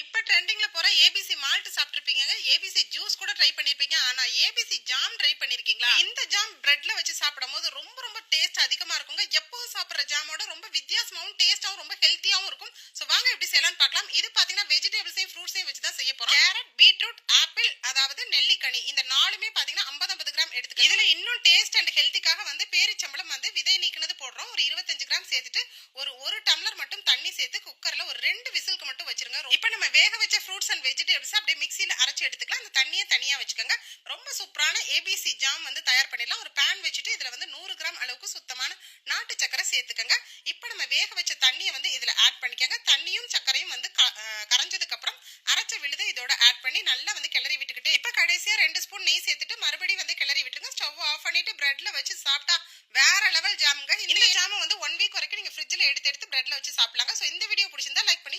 இப்போ ட்ரெண்டிங்ல போற ஏபிசி மால்ட் சாப்பிட்டிருப்பீங்க ஏபிசி ஜூஸ் கூட ட்ரை பண்ணிருப்பீங்க. ஆனா ஏபிசி ஜாம் ட்ரை பண்ணிருக்கீங்களா? இந்த ஜாம் பிரெட்ல வச்சு சாப்பிடும்போது ரொம்ப ரொம்ப டேஸ்ட் அதிகமா இருக்குங்க. எப்பவும் சாப்பிடுற ஜாமோட ரொம்ப வித்தியாசமாவும் டேஸ்டாவும் ரொம்ப ஹெல்த்தியாவும் இருக்கும். ஸோ வாங்க எப்படி செய்யலாம்னு பார்க்கலாம். இது பாத்தீங்கன்னா வெஜிடபிள்ஸையும் ஃப்ரூட்ஸையும் வச்சு தான் செய்ய போறோம். கேரட் பீட்ரூட் ஆப்பிள் அதாவது நெல்லிக்கனி. இந்த நாலுமே பாத்தீங்கன்னா 50 50 கிராம் எடுத்துக்கலாம் இதுல இன்னும் டேஸ்ட் அண்ட் ஹெல்த்திக்காக வந்து பேரிச்சம்பளம் வந்து விதை நீக்கினது போடுறோம். ஒரு 25 கிராம் சேர்த்துட்டு ஒரு ஒரு டம்ளர் மட்டும் தண்ணி சேர்த்து குக்கர்ல ஒரு ரெண்டு விசிலுக்கு மட்டும் வச்சிருங்க. இப்போ நம்ம வேக வச்ச ஃப்ரூட்ஸ் அண்ட் வெஜிடபிள்ஸ் அப்படியே மிக்ஸில அரைச்சு எடுத்துக்கலாம். அந்த தண்ணியை தனியா வச்சுக்கோங்க. ரொம்ப சூப்பரான ஏபிசி ஜாம் வந்து தயார் பண்ணிடலாம். ஒரு பேன் வச்சுட்டு இதுல வந்து நூறு கிராம் அளவுக்கு சுத்தமான நாட்டு சக்கரை சேர்த்துக்கோங்க. இப்போ நம்ம வேக வச்ச தண்ணியை வந்து இதுல ஆட் பண்ணிக்கோங்க. தண்ணியும் சக்கரையும் வந்து க- கரைஞ்சதுக்கு அப்புறம் அரைச்ச விழுதை இதோட ஆட் பண்ணி நல்லா வந்து கிளறி விட்டுக்கிட்டு இப்போ கடைசியா ரெண்டு ஸ்பூன் நெய் சேர்த்துட்டு மறுபடியும் வந்து கிளறி விட்டுருங்க. ஸ்டவ் ஆஃப் பண்ணிட்டு பிரெட்ல வச்சு சாப்பிட்டா வேற லெவல் ஜாமுங்க இந்த ஜாமும் வந்து எடுத்து எடுத்து பிரெட்ல வச்சு சாப்பிடலாங்க. ஸோ இந்த வீடியோ பிடிச்சிருந்தா லைக் பண்ணி